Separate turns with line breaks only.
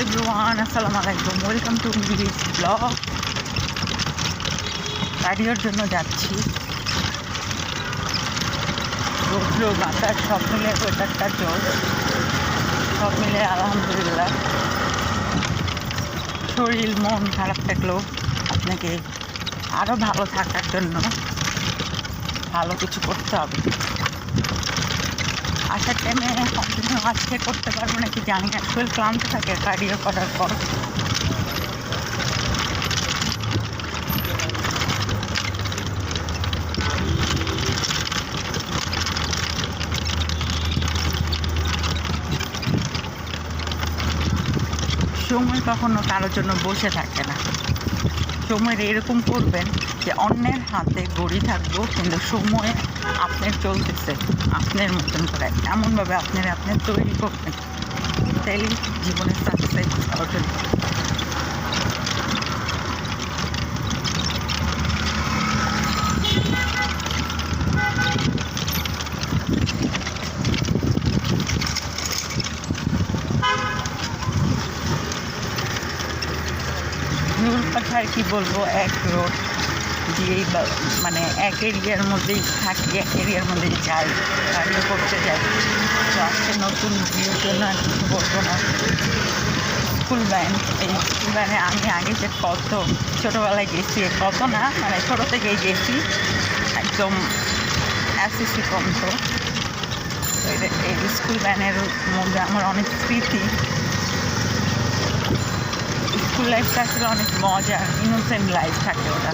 Everyone আসসালামু আলাইকুম welcome to blog গাড়িওর জন্য যাচ্ছি। রৌদ্র, বাতাস, সব মিলে ওয়েদারটা জোর সব মিলে আলহামদুলিল্লাহ। শরীর, মন খারাপ থাকলেও আপনাকে আরও ভালো থাকার জন্য ভালো কিছু করতে হবে। আসার টাইমে কন্টিনিউ আজকে করতে পারব নাকি জানি না। শরীর ক্লান্ত থাকে কার্ডিও করার পর। সময় কখনো কারোর জন্য বসে থাকে না। সময়ের এরকম করবেন যে অন্যের হাতে গড়ি থাকব, কিন্তু সময়ে আপনার চলতেছে, আপনার মতন করে। এমনভাবে আপনার আপনার তৈরি করবেন। তাইলে জীবনের সাকসেস অর্জন নুর পাঠার কি বলব, এক রোড দিয়েই মানে এক এরিয়ার মধ্যেই থাকি, এক এরিয়ার মধ্যেই যাই গাড়িও করতে যাই। তো আজকে নতুন ভিউর জন্য আর কিছু বলব না। স্কুল ভ্যান এই স্কুল ভ্যানে আমি আগে যে কত, ছোটোবেলায় গেছি কত না মানে ছোটো থেকেই গেছি, একদম এসএসসি কম তো তো এই স্কুল ব্যানের মধ্যে আমার অনেক স্মৃতি। স্কুল লাইফটা আসলে অনেক মজা ইনোসেন্ট লাইফ থাকে ওটা।